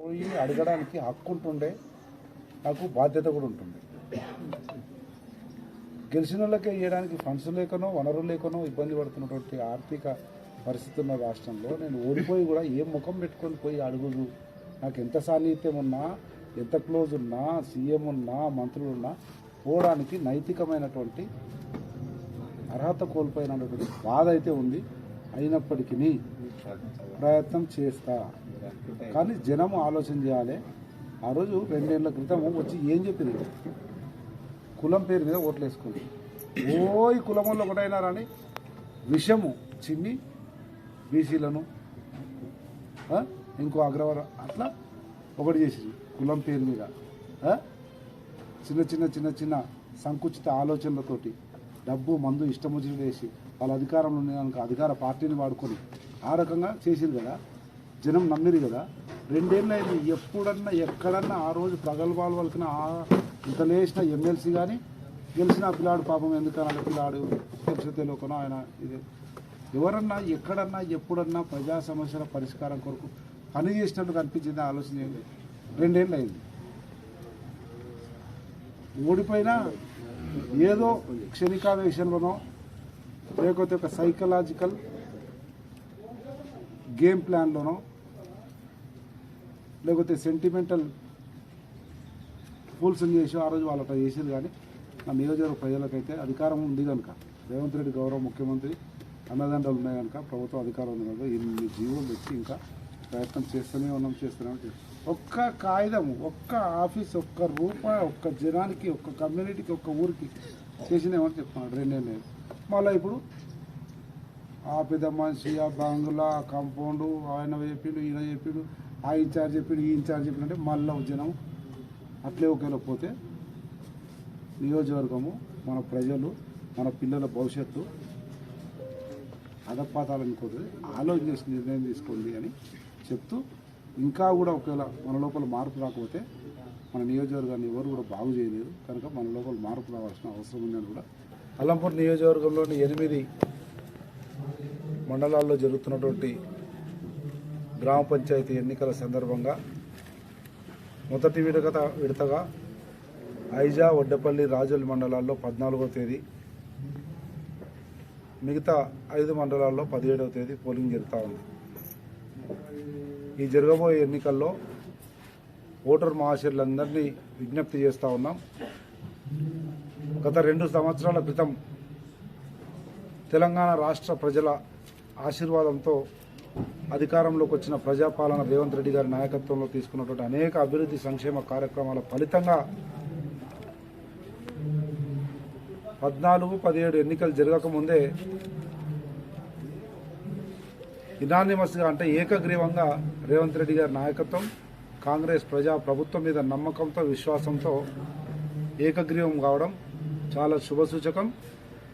పోయి అడగడానికి హక్కు ఉంటుండే నాకు బాధ్యత కూడా ఉంటుంది గెలిచిన వాళ్ళకే ఇవ్వడానికి ఫండ్స్ లేకనో వనరులు లేకనో ఇబ్బంది పడుతున్నటువంటి ఆర్థిక పరిస్థితి ఉన్న రాష్ట్రంలో నేను ఓడిపోయి కూడా ఏ ముఖం పెట్టుకొని పోయి అడుగుదు. నాకు ఎంత సాన్నిహిత్యం ఉన్నా ఎంత క్లోజ్ ఉన్నా సీఎం ఉన్నా మంత్రులు ఉన్నా పోవడానికి నైతికమైనటువంటి అర్హత కోల్పోయినటువంటి బాధ అయితే ఉంది. అయినప్పటికీ ప్రయత్నం చేస్తా. కానీ జనం ఆలోచన చేయాలి. ఆ రోజు రెండేళ్ళ క్రితం వచ్చి ఏం చెప్పింది? కులం పేరు మీద ఓట్లు వేసుకుంది ఓ ఈ కులం వాళ్ళు ఒకటైనారని విషము చిన్ని బీసీలను ఇంకో అగ్రవరం అట్లా ఒకటి చేసింది కులం పేరు మీద. చిన్న చిన్న చిన్న చిన్న సంకుచిత ఆలోచనలతోటి డబ్బు మందు ఇష్టం వచ్చినట్టు వేసి వాళ్ళ అధికారంలో ఉన్న అధికార పార్టీని వాడుకొని ఆ రకంగా చేసింది కదా. జనం నమ్మిరు కదా. రెండేళ్ళు అయింది ఎప్పుడన్నా ఎక్కడన్నా ఆ రోజు ప్రగల్భాలు వలకిన ఇంత లేచిన ఎమ్మెల్సీ కానీ గెలిచిన పిల్లాడు పాపం ఎందుకన్నా పిల్లాడు? తెలిసి తెలియకనో ఆయన ఇది. ఎవరన్నా ఎక్కడన్నా ఎప్పుడన్నా ప్రజా సమస్యల పరిష్కారం కొరకు పని చేసినట్టు కనిపించింది ఆలోచన చేయండి రెండేళ్ళు అయింది ఓడిపోయినా ఏదో క్షణికావేశంలోనో లేకపోతే ఒక సైకలాజికల్ గేమ్ ప్లాన్లోనో లేకపోతే సెంటిమెంటల్ ఫూల్స్ చేసి ఆ రోజు వాళ్ళట చేసేది కానీ నా నియోజకవర్గ ప్రజలకైతే అధికారం ఉంది కనుక రేవంత్ రెడ్డి గౌరవ ముఖ్యమంత్రి అన్నదండలు ఉన్నాయి కనుక ప్రభుత్వం అధికారం ఉంది కనుక ఇన్ని జీవులు తెచ్చి ఇంకా ప్రయత్నం చేస్తూనే ఉన్నాం చేస్తూనే ఒక్క కాగితం ఒక్క ఆఫీస్ ఒక్క రూపాయి ఒక్క జనానికి ఒక్క కమ్యూనిటీకి ఒక్క ఊరికి చేసినామని చెప్తున్నాడు? రెండేళ్ళు మళ్ళీ ఇప్పుడు ఆ పెద్ద మనిషి ఆ బంగ్లా కాంపౌండ్ ఆయన చెప్పిండు ఈయన చెప్పిండు ఆ ఇన్ఛార్జ్ చెప్పిడు ఈ ఇన్ఛార్జ్ చెప్పినంటే మళ్ళీ జనం అట్లే ఒకేలా పోతే నియోజకవర్గము మన ప్రజలు మన పిల్లల భవిష్యత్తు అధపాతాలనుకోతుంది ఆలోచన చేసి నిర్ణయం తీసుకోండి అని చెప్తూ ఇంకా కూడా ఒకవేళ మన లోపల మార్పు రాకపోతే మన నియోజకవర్గాన్ని ఎవరు కూడా బాగు చేయలేరు. కనుక మన లోపల మార్పు రావాల్సిన అవసరం ఉందని కూడా అల్లంపూర్ నియోజకవర్గంలోని ఎనిమిది మండలాల్లో జరుగుతున్నటువంటి గ్రామ పంచాయతీ ఎన్నికల సందర్భంగా మొదటి విడగత విడతగా ఐజా వడ్డపల్లి రాజుల మండలాల్లో పద్నాలుగో తేదీ మిగతా ఐదు మండలాల్లో పదిహేడవ తేదీ పోలింగ్ జరుగుతూ ఉంది. ఈ జరగబోయే ఎన్నికల్లో ఓటర్ మహాశీర్లందరినీ విజ్ఞప్తి చేస్తూ ఉన్నాం. గత రెండు సంవత్సరాల క్రితం తెలంగాణ రాష్ట్ర ప్రజల ఆశీర్వాదంతో అధికారంలోకి వచ్చిన ప్రజాపాలన రేవంత్ రెడ్డి గారి నాయకత్వంలో తీసుకున్నటువంటి అనేక అభివృద్ధి సంక్షేమ కార్యక్రమాల ఫలితంగా పద్నాలుగు పదిహేడు ఎన్నికలు జరగకముందే ఇనానిమస్గా అంటే ఏకగ్రీవంగా రేవంత్ రెడ్డి గారి నాయకత్వం కాంగ్రెస్ ప్రజా ప్రభుత్వం మీద నమ్మకంతో విశ్వాసంతో ఏకగ్రీవం కావడం చాలా శుభసూచకం.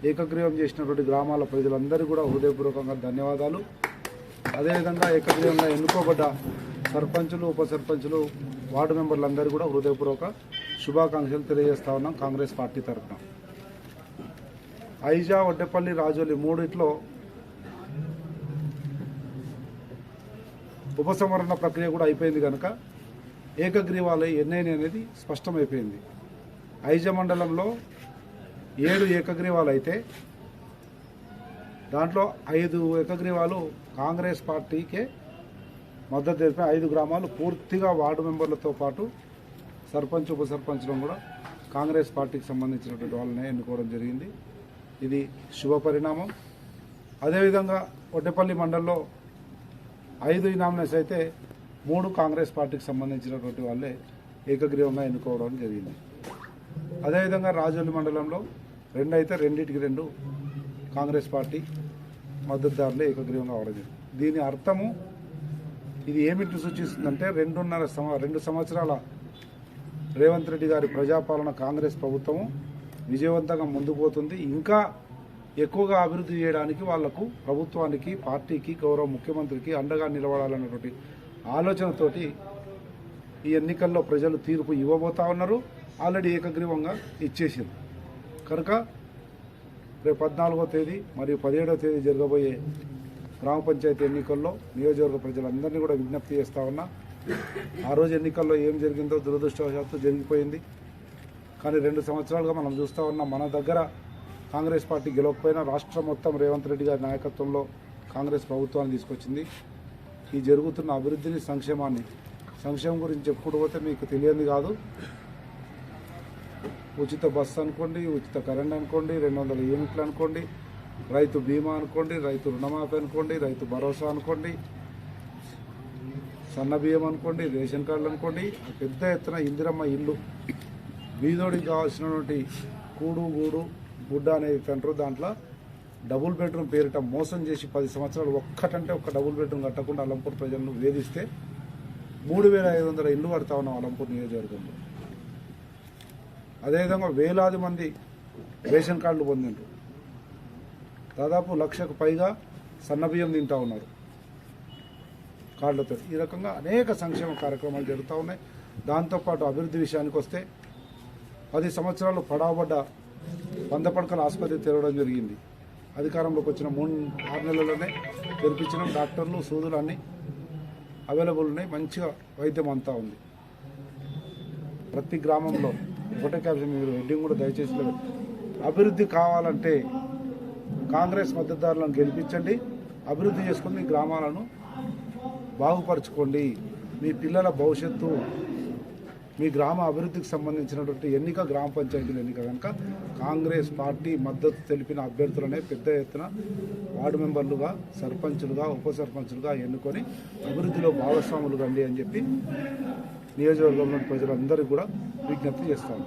ఏకగ్రీవం చేసినటువంటి గ్రామాల ప్రజలందరూ కూడా హృదయపూర్వకంగా ధన్యవాదాలు. అదేవిధంగా ఏకగ్రీవంగా ఎన్నుకోబడ్డ సర్పంచులు ఉప సర్పంచులు వార్డు మెంబర్లందరూ కూడా హృదయపూర్వక శుభాకాంక్షలు తెలియజేస్తా ఉన్నాం కాంగ్రెస్ పార్టీ తరఫున. ఐజా వడ్డెపల్లి రాజోలి మూడిట్లో ఉపసంహరణ ప్రక్రియ కూడా అయిపోయింది కనుక ఏకగ్రీవాలయ ఎన్నైనా అనేది స్పష్టమైపోయింది. ఐజ మండలంలో ఏడు ఏకగ్రీవాలు అయితే దాంట్లో ఐదు ఏకగ్రీవాలు కాంగ్రెస్ పార్టీకే మద్దతు తెలిపే ఐదు గ్రామాలు పూర్తిగా వార్డు మెంబర్లతో పాటు సర్పంచ్ ఉప సర్పంచ్లను కూడా కాంగ్రెస్ పార్టీకి సంబంధించినటువంటి వాళ్ళని ఎన్నుకోవడం జరిగింది. ఇది శుభ పరిణామం. అదేవిధంగా ఒడ్డెపల్లి మండలంలో ఐదు ఇనామినేస్ అయితే మూడు కాంగ్రెస్ పార్టీకి సంబంధించినటువంటి వాళ్ళే ఏకగ్రీవంగా ఎన్నుకోవడం జరిగింది. అదేవిధంగా రాజోలి మండలంలో రెండు అయితే రెండింటికి రెండు కాంగ్రెస్ పార్టీ మద్దతుదారులే ఏకగ్రీవంగా అవడం జరిగింది దీని అర్థము ఇది ఏమిటి సూచిస్తుందంటే రెండున్నర సంవ రెండు సంవత్సరాల రేవంత్ రెడ్డి గారి ప్రజాపాలన కాంగ్రెస్ ప్రభుత్వము విజయవంతంగా ముందుకు పోతుంది. ఇంకా ఎక్కువగా అభివృద్ధి చేయడానికి వాళ్ళకు ప్రభుత్వానికి పార్టీకి గౌరవ ముఖ్యమంత్రికి అండగా నిలబడాలన్నటువంటి ఆలోచనతోటి ఈ ఎన్నికల్లో ప్రజలు తీర్పు ఇవ్వబోతా ఉన్నారు. ఆల్రెడీ ఏకగ్రీవంగా ఇచ్చేసింది. కనుక రేపు పద్నాలుగో తేదీ మరియు పదిహేడవ తేదీ జరగబోయే గ్రామ పంచాయతీ ఎన్నికల్లో నియోజకవర్గ ప్రజలందరినీ కూడా విజ్ఞప్తి చేస్తా ఉన్నా. ఆ రోజు ఎన్నికల్లో ఏం జరిగిందో దురదృష్టవశాత్తు జరిగిపోయింది. కానీ రెండు సంవత్సరాలుగా మనం చూస్తూ ఉన్నాం మన దగ్గర కాంగ్రెస్ పార్టీ గెలవకపోయినా రాష్ట్రం మొత్తం రేవంత్ రెడ్డి గారి నాయకత్వంలో కాంగ్రెస్ ప్రభుత్వాన్ని తీసుకొచ్చింది. ఈ జరుగుతున్న అభివృద్ధిని సంక్షేమాన్ని సంక్షేమం గురించి చెప్పుకుంటూ పోతే మీకు తెలియంది కాదు. ఉచిత బస్సు అనుకోండి ఉచిత కరెంట్ అనుకోండి రెండు వందల యూనిట్లు అనుకోండి రైతు బీమా అనుకోండి రైతు రుణమాఫీ అనుకోండి రైతు భరోసా అనుకోండి సన్న బియ్యం అనుకోండి రేషన్ కార్డులు అనుకోండి పెద్ద ఎత్తున ఇందిరమ్మ ఇల్లు. బీదోడికి కావాల్సినటువంటి కూడు గూడు గుడ్డ అనేది తంటారు. దాంట్లో డబుల్ బెడ్రూమ్ పేరిట మోసం చేసి పది సంవత్సరాలు ఒక్కటంటే ఒక్క డబుల్ బెడ్రూమ్ కట్టకుండా అలంపూర్ ప్రజలను వేధిస్తే మూడు వేల ఐదు వందల ఇల్లు కడతా ఉన్నాం అలంపూర్ నియోజకవర్గంలో. అదేవిధంగా వేలాది మంది రేషన్ కార్డులు పొందిండ్రు. దాదాపు లక్షకు పైగా సన్నబియ్యం తింటా ఉన్నారు. కార్డులతో. ఈ రకంగా అనేక సంక్షేమ కార్యక్రమాలు జరుగుతూ ఉన్నాయి. దాంతోపాటు అభివృద్ధి విషయానికి వస్తే పది సంవత్సరాలు పడాబడ్డ వంద పడకల ఆసుపత్రి తెరవడం జరిగింది. అధికారంలోకి వచ్చిన మూడు ఆరు నెలల్లోనే తెరిపించిన. డాక్టర్లు సూదులు అన్నీ అవైలబుల్ ఉన్నాయి. మంచిగా వైద్యం అంతా ఉంది. ప్రతి గ్రామంలో ఫోటో క్యాప్షన్ మీరు హెడ్డింగ్ కూడా దయచేసి అభివృద్ధి కావాలంటే కాంగ్రెస్ మద్దతుదారులను గెలిపించండి. అభివృద్ధి చేసుకుని మీ గ్రామాలను బాగుపరచుకోండి. మీ పిల్లల భవిష్యత్తు మీ గ్రామ అభివృద్ధికి సంబంధించినటువంటి ఎన్నిక గ్రామ పంచాయతీల ఎన్నిక కనుక కాంగ్రెస్ పార్టీ మద్దతు తెలిపిన అభ్యర్థులనే పెద్ద ఎత్తున వార్డు మెంబర్లుగా సర్పంచులుగా ఉప సర్పంచులుగా ఎన్నుకొని అభివృద్ధిలో భాగస్వాములు కండి అని చెప్పి నియోజకవర్గంలోని ప్రజలందరికీ కూడా విజ్ఞప్తి చేస్తాను.